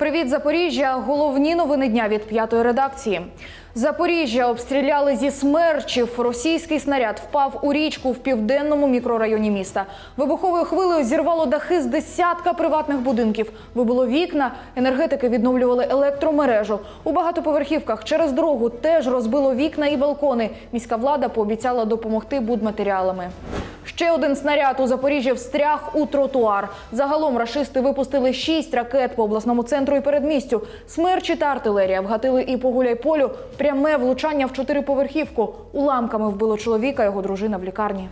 Привіт, Запоріжжя! Головні новини дня від п'ятої редакції. Запоріжжя обстріляли зі смерчів. Російський снаряд впав у річку в південному мікрорайоні міста. Вибуховою хвилею зірвало дахи з десятка приватних будинків. Вибило вікна. Енергетики відновлювали електромережу. У багатоповерхівках через дорогу теж розбило вікна і балкони. Міська влада пообіцяла допомогти будматеріалами. Ще один снаряд у Запоріжжі встряг у тротуар. Загалом рашисти випустили шість ракет по обласному центру і передмістю. Смерчі та артилерія вгатили і по гуляйполю. Пряме влучання в чотириповерхівку. Уламками вбило чоловіка, його дружина в лікарні.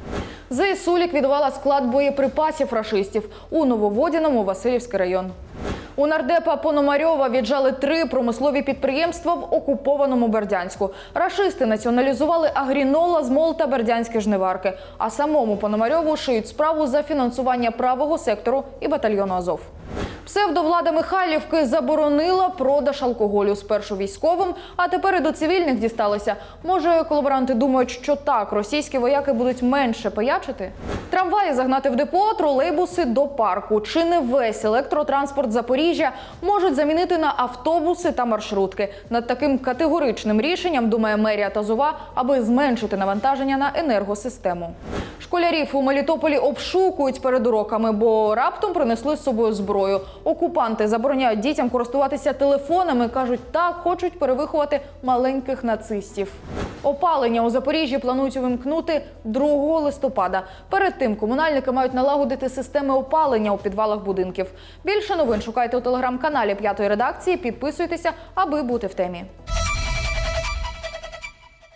ЗСУ ліквідувала склад боєприпасів рашистів у Нововодяному Васильівський район. У нардепа Пономарьова віджали три промислові підприємства в окупованому Бердянську. Рашисти націоналізували агрінола, змол та бердянські жниварки. А самому Пономарьову шиють справу за фінансування правого сектору і батальйону Азов. Псевдовлада Михайлівки заборонила продаж алкоголю спершу військовим, а тепер і до цивільних дісталися. Може, колаборанти думають, що так російські вояки будуть менше пиячити? Трамваї загнати в депо, тролейбуси до парку. Чи не весь електротранспорт Запоріжжя можуть замінити на автобуси та маршрутки? Над таким категоричним рішенням думає мерія Тазова, аби зменшити навантаження на енергосистему. Школярів у Мелітополі обшукують перед уроками, бо раптом принесли з собою зброю. Окупанти забороняють дітям користуватися телефонами. кажуть, так хочуть перевиховати маленьких нацистів. Опалення у Запоріжжі планують увімкнути 2 листопада. Перед тим комунальники мають налагодити системи опалення у підвалах будинків. Більше новин шукайте у телеграм-каналі п'ятої редакції. Підписуйтеся, аби бути в темі.